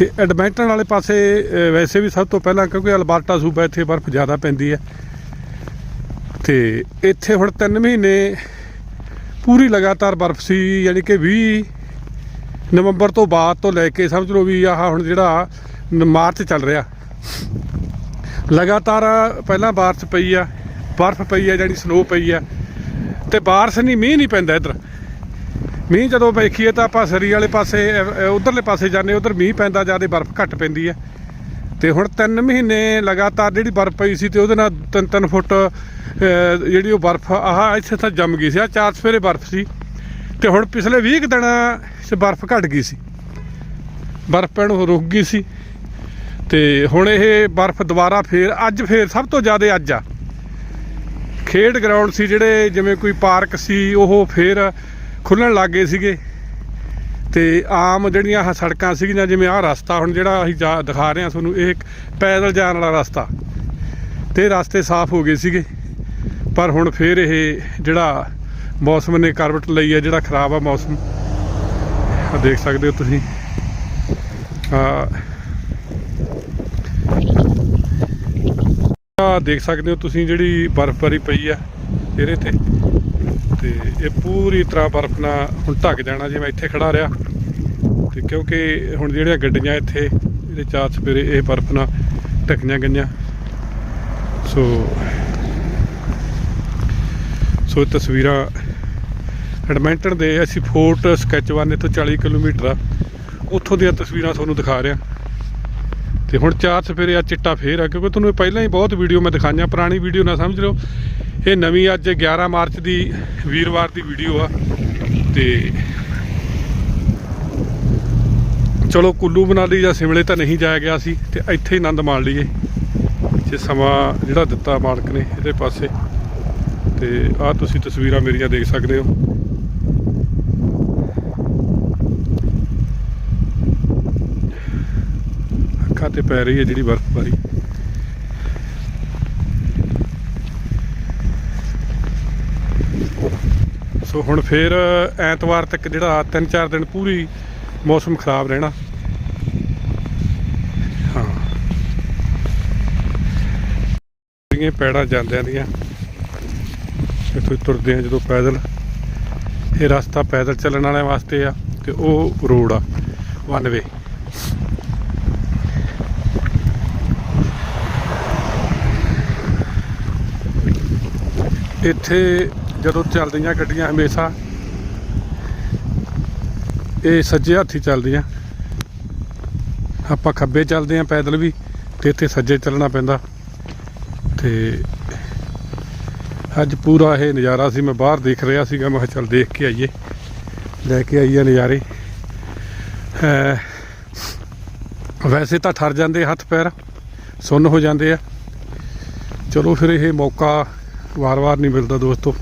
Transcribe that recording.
ਤੇ ਐਡਮੈਂਟਨ ਵਾਲੇ ਪਾਸੇ ਵੈਸੇ ਵੀ ਸਭ ਤੋਂ ਪਹਿਲਾਂ ਕਿਉਂਕਿ ਅਲਬਰਟਾ ਸੂਬਾ ਇੱਥੇ ਬਰਫ਼ ਜ਼ਿਆਦਾ ਪੈਂਦੀ ਹੈ। ਤੇ ਇੱਥੇ ਹੁਣ 3 ਮਹੀਨੇ ਪੂਰੀ ਲਗਾਤਾਰ ਬਰਫ਼ ਸੀ, ਯਾਨੀ ਕਿ 20 ਨਵੰਬਰ ਤੋਂ ਬਾਅਦ ਤੋਂ ਲੈ ਕੇ ਸਮਝ ਲਓ ਵੀ ਆਹ ਹੁਣ ਜਿਹੜਾ ਮਾਰਚ ਚੱਲ ਰਿਹਾ। ਲਗਾਤਾਰ ਪਹਿਲਾਂ ਬਾਰਿਸ਼ ਪਈ ਆ, ਬਰਫ਼ ਪਈ ਆ ਜਿਹੜੀ ਸਨੋ ਪਈ ਆ, ਤੇ ਬਾਰਿਸ਼ ਨਹੀਂ ਮੀਂਹ ਨਹੀਂ ਪੈਂਦਾ ਇੱਧਰ। ਮੀਂਹ ਜਦੋਂ ਵੇਖੀਏ ਤਾਂ ਆਪਾਂ ਸਰੀ ਵਾਲੇ ਪਾਸੇ ਉਧਰਲੇ ਪਾਸੇ ਜਾਂਦੇ ਉਧਰ ਮੀਂਹ ਪੈਂਦਾ, ਜ਼ਿਆਦਾ ਬਰਫ਼ ਘੱਟ ਪੈਂਦੀ ਹੈ। ਤੇ ਹੁਣ 3 ਮਹੀਨੇ ਲਗਾਤਾਰ ਜਿਹੜੀ ਬਰਫ਼ ਪਈ ਸੀ ਤੇ ਉਹਦੇ ਨਾਲ 3-3 ਫੁੱਟ ਜਿਹੜੀ ਉਹ ਬਰਫ਼, ਆਹ, ਇੱਥੇ ਤਾਂ ਜੰਮ ਗਈ ਸੀ। ਆ ਚਾਰ ਸਵੇਰੇ ਬਰਫ਼ ਸੀ ਤੇ ਹੁਣ ਪਿਛਲੇ 20 ਕੁ ਦਿਨਾਂ 'ਚ ਬਰਫ਼ ਘਟ ਗਈ ਸੀ। ਬਰਫ਼ ਪੈਣੋਂ ਰੁਕ ਗਈ ਸੀ ਤੇ ਹੁਣ ਇਹ ਬਰਫ਼ ਦੁਬਾਰਾ ਫੇਰ, ਅੱਜ ਫੇਰ ਸਭ ਤੋਂ ਜ਼ਿਆਦਾ ਅੱਜ ਆ। ਖੇਡ ਗਰਾਊਂਡ ਸੀ ਜਿਹੜੇ, ਜਿਵੇਂ ਕੋਈ ਪਾਰਕ ਸੀ, ਉਹ ਫੇਰ ਖੁੱਲਣ ਲੱਗ ਗਏ ਸੀਗੇ। ਤੇ ਆਮ ਜਿਹੜੀਆਂ ਆਹ ਸੜਕਾਂ ਸੀਗੀਆਂ, ਜਿਵੇਂ ਆਹ ਰਸਤਾ ਹੁਣ ਜਿਹੜਾ ਅਸੀਂ ਜਾ- ਦਿਖਾ ਰਹੇ ਹਾਂ ਤੁਹਾਨੂੰ, ਇਹ ਇੱਕ ਪੈਦਲ ਜਾਣ ਵਾਲਾ ਰਸਤਾ। ਤੇ ਰਸਤੇ ਸਾਫ਼ ਹੋ ਗਏ ਸੀਗੇ। ਪਰ ਹੁਣ ਫੇਰ ਇਹ ਜਿਹੜਾ ਮੌਸਮ ਨੇ ਕਰਵਟ ਲਈ ਹੈ, ਜਿਹੜਾ ਖਰਾਬ ਆ ਮੌਸਮ ਆ ਦੇਖ ਸਕਦੇ ਹੋ ਤੁਸੀਂ। ਆ ਦੇਖ ਸਕਦੇ ਹੋ ਤੁਸੀਂ ਜਿਹੜੀ ਬਰਫ਼ਬਾਰੀ ਪਈ ਆ ਇਹਦੇ ਤੇ। ਤੇ ਇਹ ਪੂਰੀ ਤਰ੍ਹਾਂ ਬਰਫ਼ ਨਾਲ ਹੁਣ ਢੱਕ ਜਾਣਾ ਜੇ ਮੈਂ ਇੱਥੇ ਖੜਾ ਰਿਹਾ। ਤੇ ਕਿਉਂਕਿ ਹੁਣ ਜਿਹੜੀਆਂ ਗੱਡੀਆਂ ਇੱਥੇ, ਇਹਦੇ ਚਾਰ ਸਪੇਰੇ ਇਹ ਬਰਫ਼ ਨਾਲ ਢੱਕੀਆਂ ਗਈਆਂ। ਸੋ ਸੋ ਇਹ ਤਸਵੀਰਾਂ ਐਡਮਿੰਟਨ ਦੇ, ਅਸੀਂ ਫੋਰਟ ਸਕੈਚਵਾਨ ਤੋਂ 40 ਕਿਲੋਮੀਟਰ ਆ। ਉੱਥੋਂ ਦੀਆਂ ਤਸਵੀਰਾਂ ਤੁਹਾਨੂੰ ਦਿਖਾ ਰਿਹਾ। ਤੇ ਹੁਣ ਚਾਰ ਸਫੇਰੇ ਆ ਚਿੱਟਾ ਫੇਰ ਆ, ਕਿਉਂਕਿ ਤੁਹਾਨੂੰ ਪਹਿਲਾਂ ਹੀ ਬਹੁਤ ਵੀਡੀਓ ਮੈਂ ਦਿਖਾਈਆਂ, ਪੁਰਾਣੀ ਵੀਡੀਓ ਨਾ ਸਮਝ ਲਓ। ਇਹ ਨਵੀਂ ਅੱਜ 11 ਮਾਰਚ ਦੀ ਵੀਰਵਾਰ ਦੀ ਵੀਡੀਓ ਆ ਤੇ ਚਲੋ ਕੁੱਲੂ ਮਨਾਲੀ ਜਾਂ ਸਿਮਲੇ ਤਾਂ ਨਹੀਂ ਜਾਇਆ ਗਿਆ ਸੀ ਤੇ ਇੱਥੇ ਹੀ ਆਨੰਦ ਮਾਣ ਲਈਏ। ਜੇ ਸਮਾਂ ਜਿਹੜਾ ਦਿੱਤਾ ਮਾਲਕ ਨੇ ਇਹਦੇ ਪਾਸੇ। ਤੇ ਆਹ ਤੁਸੀਂ ਤਸਵੀਰਾਂ ਮੇਰੀਆਂ ਦੇਖ ਸਕਦੇ ਹੋ। ਅੱਖਾਂ ਤੇ ਪੈ ਰਹੀ ਹੈ ਜਿਹੜੀ ਬਰਫ਼ਬਾਰੀ। ਸੋ ਹੁਣ ਫੇਰ ਐਤਵਾਰ ਤੱਕ ਜਿਹੜਾ 3-4 ਦਿਨ ਪੂਰੀ ਮੌਸਮ ਖਰਾਬ ਰਹਿਣਾ। ਹਾਂ। ਇਹ ਪੈੜਾਂ ਜਾਂਦਿਆਂ ਦੀਆਂ, ਇੱਥੋਂ ਤੁਰਦੇ ਆ ਜਦੋਂ ਪੈਦਲ। ਇਹ ਰਸਤਾ ਪੈਦਲ ਚੱਲਣ ਵਾਲਿਆਂ ਵਾਸਤੇ ਆ ਤੇ ਉਹ ਰੋਡ ਆ ਵਨਵੇ ਇੱਥੇ ਜਦੋਂ ਚੱਲਦੀਆਂ ਗੱਡੀਆਂ ਹਮੇਸ਼ਾ, ਇਹ ਸੱਜੇ ਹੱਥੀ ਚੱਲਦੀਆਂ। ਆਪਾਂ ਖੱਬੇ ਚੱਲਦੇ ਆਂ ਪੈਦਲ ਵੀ ਤੇ ਇੱਥੇ ਸੱਜੇ ਚੱਲਣਾ ਪੈਂਦਾ। ਤੇ ਅੱਜ ਪੂਰਾ ਇਹ ਨਜ਼ਾਰਾ ਸੀ, ਮੈਂ ਬਾਹਰ ਦੇਖ ਰਿਹਾ ਸੀਗਾ, ਮੈਂ ਚੱਲ ਦੇਖ ਕੇ ਆਈਏ। ਲੈ ਕੇ ਆਈਏ ਨਜ਼ਾਰੇ। ਵੈਸੇ ਤਾਂ ਠਰ ਜਾਂਦੇ ਹੱਥ ਪੈਰ, ਸੁੰਨ ਹੋ ਜਾਂਦੇ ਆ। ਚਲੋ ਫਿਰ ਇਹ ਮੌਕਾ ਵਾਰ-ਵਾਰ ਨਹੀਂ ਮਿਲਦਾ ਦੋਸਤੋ।